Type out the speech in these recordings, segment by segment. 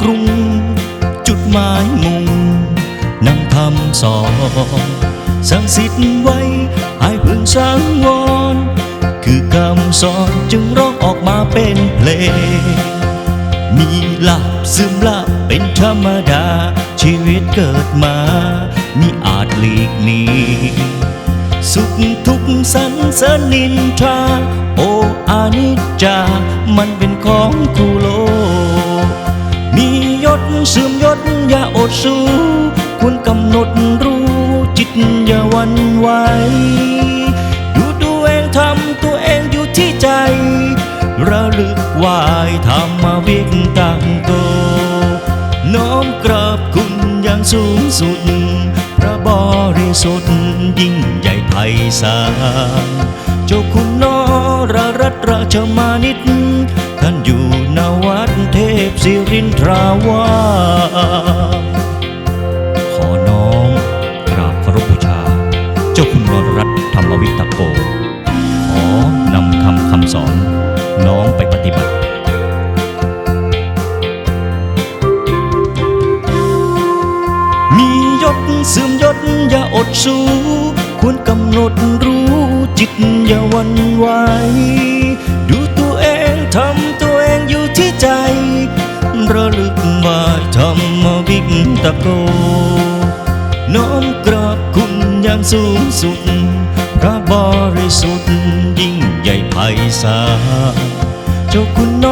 กรุง จุดหมายมุ่งนำคำสอนสังสิทธิ์ไว้ให้พึงสังวร คือคำสอนจึงร้องออกมาเป็นเพลง มีหลับซึมละเป็นธรรมดา ชีวิตเกิดมามิอาจหลีกหนีสุขทุกสันสนินทาโออานิจจา มันเป็นของกู เสื่อมยศอย่าอดสู้ควรกำหนดรู้จิตอย่าวันไหวดูตัวเองทำตัวเองอยู่ที่ใจ ระลึกวายธรรมวิกตังโต น้อมกราบคุณอย่างสูงสุด พระบริสุทธิ์ยิ่งใหญ่ไพศาลเจ้าคุณนรรัตนราชมานิตท่านอยู่นาวัดเท พศิรินทราวาขอน้อมกราบเคารพบูชา เจ้าคุณนรรัตน์ธรรมวิตโก ขอนำคำคำสอน น้องไปปฏิบัติมียศเสื่อมยศอย่าอดสู้ ควรกำหนดรู้จิตอย่าวันไหวดูตัวเองทำตัวเองอยู่ที่ใจ คุณอย่างสูงสุด พระบริสุทธิ์ยิ่งใหญ่ไพศาลเจ้าคุณน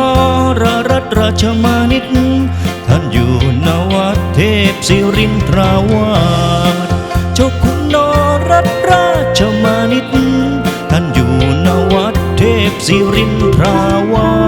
รรัตราชมานิตท่านอยู่นวัดเทพศิรินทราวาสเจ้าคุณนรัตราชมานิตท่านอยู่นวัดเทพศิรินทราวาส